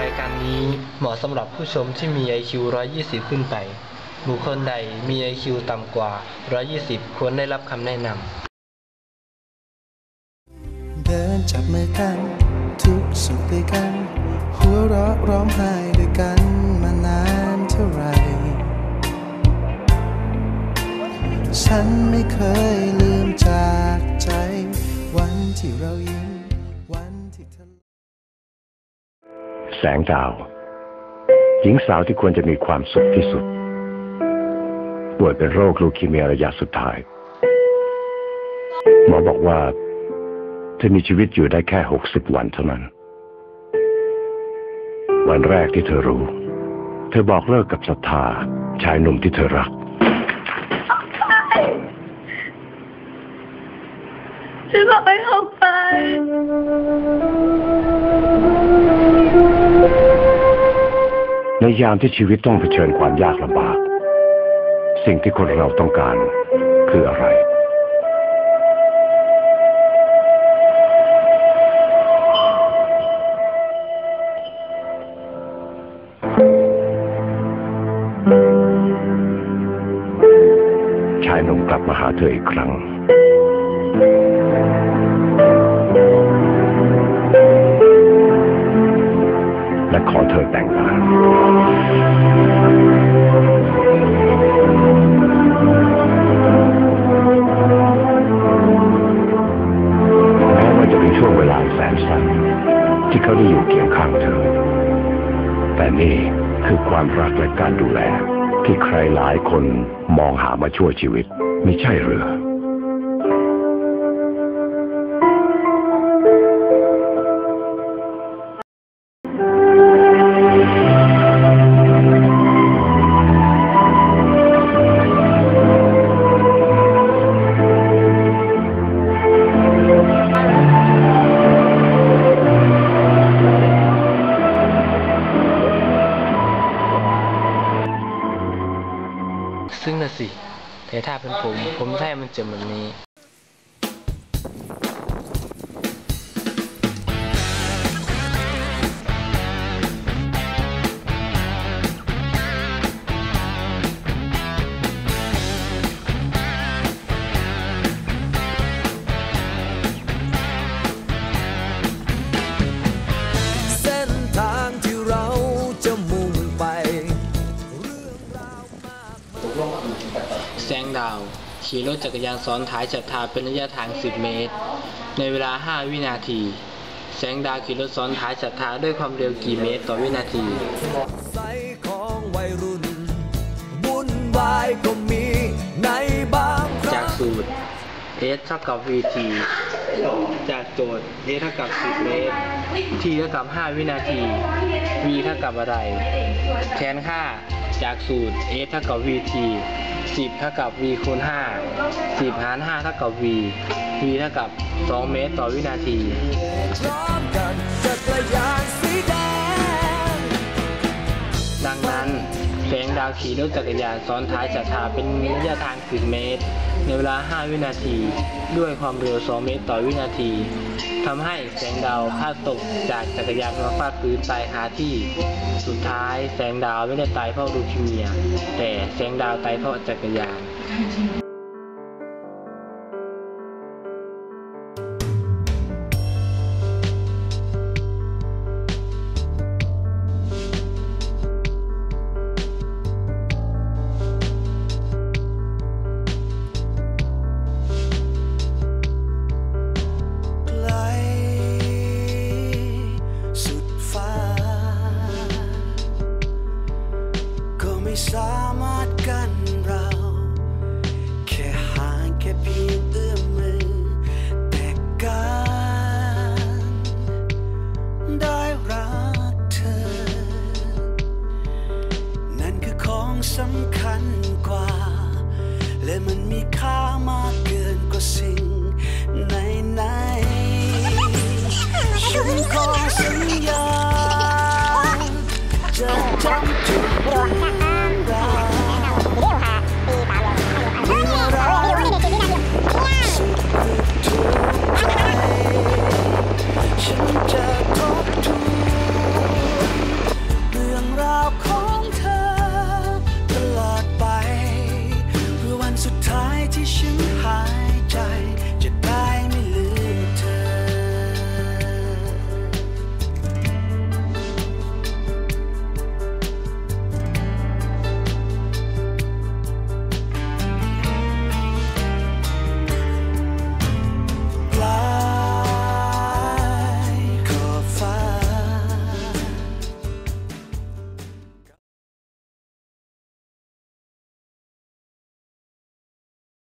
รายการนี้เหมาะสำหรับผู้ชมที่มี IQ 120 ขึ้นไป บุคคลใดมี IQ ต่ำกว่า 120 ควรได้รับคำแนะนำ เดินจับมือกัน ทุกสุขด้วยกัน หัวเราะร้องไห้ด้วยกันมานานเท่าไร ฉันไม่เคยลืมจากใจ วันที่เรายิ้มวันที่เธอ แสงดาว หญิงสาวที่ควรจะมีความสุขที่สุด ป่วยเป็นโรคลูคีเมียระยะสุดท้าย หมอบอกว่า เธอมีชีวิตอยู่ได้แค่หกสิบวันเท่านั้น วันแรกที่เธอรู้ เธอบอกเลิกกับศรัทธาชายหนุ่มที่เธอรักฉันบอกให้เขาไป ในยามที่ชีวิตต้องเผชิญความยากลำบาก สิ่งที่คนเราต้องการคืออะไร ชายหนุ่มกลับมาหาเธออีกครั้ง เขาได้อยู่เคียงข้างเธอ แต่นี่คือความรักและการดูแล ที่ใครหลายคนมองหามาช่วยชีวิต ไม่ใช่หรือ แต่ถ้าเป็นผมผมให้มันเจอแบบนี้ ดาว ขี่รถจักรยานซ้อนท้ายจัดทาเป็นระยะทาง 10 เมตร ในเวลา 5 วินาที แสงดาวขี่รถซ้อนท้ายจัดทาด้วยความเร็วกี่เมตรต่อวินาทีใสของวัยรุ่นวุ่นวายก็มีในบางคจารั้กงสูตร s เท่ากับ vt จากโจทย์ s เท่ากับ 10 เมตร t เท่ากับ 5 วินาที v เท่ากับอะไร แทนค่าจากสูตร s เท่ากับ vt 10 เท่ากับ v คูณ 5 10 หาร 5 เท่ากับ v v เท่ากับ 2 เมตรต่อวินาที ดังนั้นแสงดาวขี่รถจักรยานซ้อนท้ายจัดทาเป็นระยะทาง10เมตร ในเวลา 5 วินาที ด้วยความเร็ว 2 เมตรต่อวินาทีทำให้แสงดาวพลาดตกจากจักรยานมาฟาดพื้นตายหาที่ สุดท้ายแสงดาวไม่ได้ตายเพราะลูคีเมีย แต่แสงดาวตายเพราะจักรยาน สำคัญกว่า และมันมีค่ามากเกินกว่าสิ่งไหนไหนๆฉันขอสัญญาจะจำ